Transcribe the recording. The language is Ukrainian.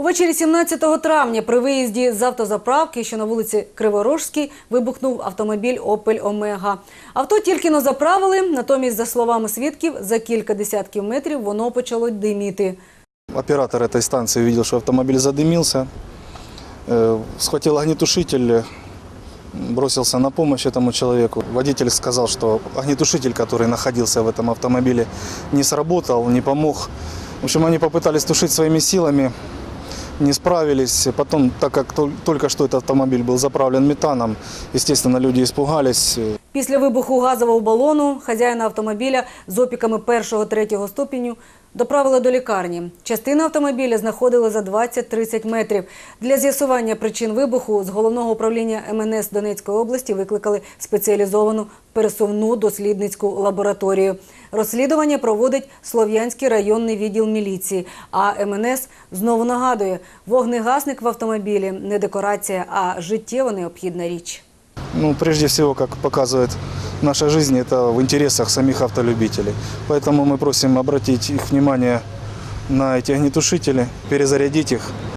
Увечері 17 травня при виїзді з автозаправки, що на вулиці Криворожській, вибухнув автомобіль «Опель Омега». Авто тільки но заправили, натомість, за словами свідків, за кілька десятків метрів воно почало диміти. Оператор этой станции увидел, что автомобиль задымился, э, схватил огнетушитель, э, бросился на помощь этому человеку. Водитель сказал, что огнетушитель, который находился в этом автомобиле, не сработал, не помог. В общем, они попытались тушить своими силами, не справились. Потом, так как только что этот автомобиль был заправлен метаном, естественно, люди испугались. Після вибуху газового балону хазяїна автомобіля з опіками першого-третього ступеню доправили до лікарні. Частина автомобіля знаходили за 20-30 метрів. Для з'ясування причин вибуху з головного управління МНС Донецької області викликали спеціалізовану пересувну дослідницьку лабораторію. Розслідування проводить Слов'янський районний відділ міліції. А МНС знову нагадує, вогнегасник в автомобілі не декорація, а життєво необхідна річ Ну, прежде всего, как показывает наша жизнь, это в интересах самих автолюбителей. Поэтому мы просим обратить их внимание на эти огнетушители, перезарядить их